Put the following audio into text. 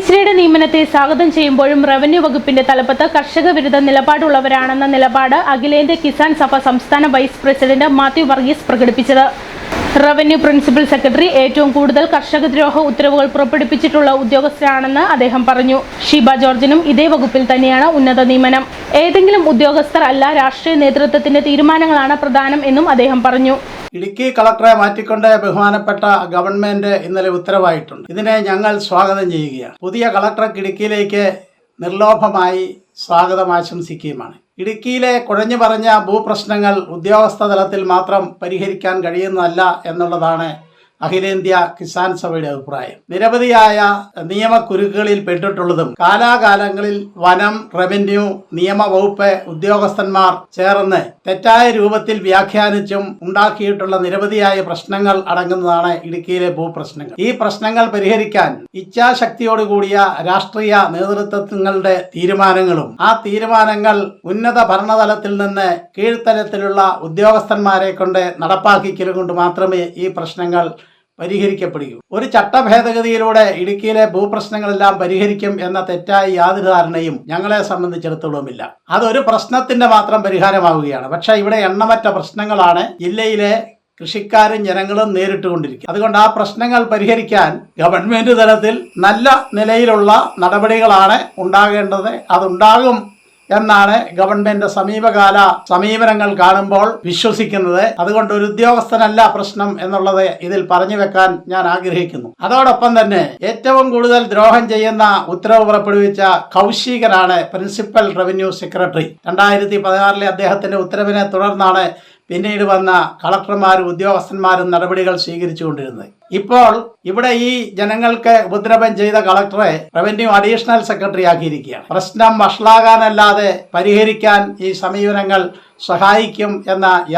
മിശ്രയുടെ നിയമനത്തെ സ്വാഗതം ചെയ്യുമ്പോഴും റവന്യൂ വകുപ്പിന്റെ തലപ്പത്ത് കർഷക വിരുദ്ധ നിലപാടുള്ളവരാണെന്ന നിലപാട് അഖിലേന്ത്യാ കിസാൻ സഭ സംസ്ഥാന വൈസ് പ്രസിഡന്റ് മാത്യു വർഗീസ് പ്രകടിപ്പിച്ചത്. റവന്യൂ പ്രിൻസിപ്പൽ സെക്രട്ടറി ഏറ്റവും കൂടുതൽ കർഷകദ്രോഹ ഉത്തരവുകൾ പുറപ്പെടുപ്പിച്ചിട്ടുള്ള ഉദ്യോഗസ്ഥരാണെന്ന് അദ്ദേഹം പറഞ്ഞു. ഷീബ ജോർജിനും ഇതേ വകുപ്പിൽ തന്നെയാണ് ഉന്നത നിയമനം. ഏതെങ്കിലും ഉദ്യോഗസ്ഥർ അല്ല രാഷ്ട്രീയ നേതൃത്വത്തിന്റെ തീരുമാനങ്ങളാണ് പ്രധാനം എന്നും അദ്ദേഹം പറഞ്ഞു. ഇടുക്കി കളക്ടറെ മാറ്റിക്കൊണ്ട് ബഹുമാനപ്പെട്ട ഗവൺമെന്റ് ഇന്നലെ ഉത്തരവായിട്ടുണ്ട്. ഇതിനെ ഞങ്ങൾ സ്വാഗതം ചെയ്യുകയാണ്. പുതിയ കളക്ടർക്ക് ഇടുക്കിയിലേക്ക് നിർലോഭമായി സ്വാഗതം ആശംസിക്കുകയുമാണ്. ഇടുക്കിയിലെ കുഴഞ്ഞു പറഞ്ഞ ഭൂപ്രശ്നങ്ങൾ ഉദ്യോഗസ്ഥ തലത്തിൽ മാത്രം പരിഹരിക്കാൻ കഴിയുന്നതല്ല എന്നുള്ളതാണ് അഖിലേന്ത്യാ കിസാൻ സഭയുടെ അഭിപ്രായം. നിരവധിയായ നിയമക്കുരുക്കുകളിൽ പെട്ടിട്ടുള്ളതും കാലാകാലങ്ങളിൽ വനം റവന്യൂ നിയമവകുപ്പ് ഉദ്യോഗസ്ഥന്മാർ ചേർന്ന് തെറ്റായ രൂപത്തിൽ വ്യാഖ്യാനിച്ചും ഉണ്ടാക്കിയിട്ടുള്ള നിരവധിയായ പ്രശ്നങ്ങൾ അടങ്ങുന്നതാണ് ഇടുക്കിയിലെ ഭൂപ്രശ്നങ്ങൾ. ഈ പ്രശ്നങ്ങൾ പരിഹരിക്കാൻ ഇച്ഛാശക്തിയോടുകൂടിയ രാഷ്ട്രീയ നേതൃത്വങ്ങളുടെ തീരുമാനങ്ങളും ആ തീരുമാനങ്ങൾ ഉന്നത ഭരണതലത്തിൽ നിന്ന് കീഴ്ത്തലത്തിലുള്ള ഉദ്യോഗസ്ഥന്മാരെ കൊണ്ട് നടപ്പാക്കിക്കലും കൊണ്ട് മാത്രമേ ഈ പ്രശ്നങ്ങൾ പരിഹരിക്കപ്പെടുകയും. ഒരു ചട്ടഭേദഗതിയിലൂടെ ഇടുക്കിയിലെ ഭൂപ്രശ്നങ്ങളെല്ലാം പരിഹരിക്കും എന്ന തെറ്റായ യാതൊരു ധാരണയും ഞങ്ങളെ സംബന്ധിച്ചിടത്തോളമില്ല. അതൊരു പ്രശ്നത്തിന്റെ മാത്രം പരിഹാരമാവുകയാണ്. പക്ഷേ ഇവിടെ എണ്ണമറ്റ പ്രശ്നങ്ങളാണ് ജില്ലയിലെ കൃഷിക്കാരും ജനങ്ങളും നേരിട്ടുകൊണ്ടിരിക്കും അതുകൊണ്ട് ആ പ്രശ്നങ്ങൾ പരിഹരിക്കാൻ ഗവൺമെന്റ് തലത്തിൽ നല്ല നിലയിലുള്ള നടപടികളാണ് ഉണ്ടാകേണ്ടത്. അതുണ്ടാകും എന്നാണ് ഗവൺമെന്റ് സമീപകാല സമീപനങ്ങൾ കാണുമ്പോൾ വിശ്വസിക്കുന്നത്. അതുകൊണ്ട് ഒരു ഉദ്യോഗസ്ഥനല്ല പ്രശ്നം എന്നുള്ളത് ഇതിൽ പറഞ്ഞു വെക്കാൻ ഞാൻ ആഗ്രഹിക്കുന്നു. അതോടൊപ്പം തന്നെ ഏറ്റവും കൂടുതൽ ദ്രോഹം ചെയ്യുന്ന ഉത്തരവ് പുറപ്പെടുവിച്ച കൗശികനാണ് പ്രിൻസിപ്പൽ റവന്യൂ സെക്രട്ടറി. രണ്ടായിരത്തി പതിനാറിലെ അദ്ദേഹത്തിന്റെ ഉത്തരവിനെ തുടർന്നാണ് പിന്നീട് വന്ന കളക്ടർമാരും ഉദ്യോഗസ്ഥന്മാരും നടപടികൾ സ്വീകരിച്ചുകൊണ്ടിരുന്നത്. ഇപ്പോൾ ഇവിടെ ഈ ജനങ്ങൾക്ക് ഉപദ്രവം ചെയ്ത കളക്ടറെ റവന്യൂ അഡീഷണൽ സെക്രട്ടറി ആക്കിയിരിക്കുകയാണ്. പ്രശ്നം വഷളാകാനല്ലാതെ പരിഹരിക്കാൻ ഈ സമീപനങ്ങൾ സഹായിക്കും എന്ന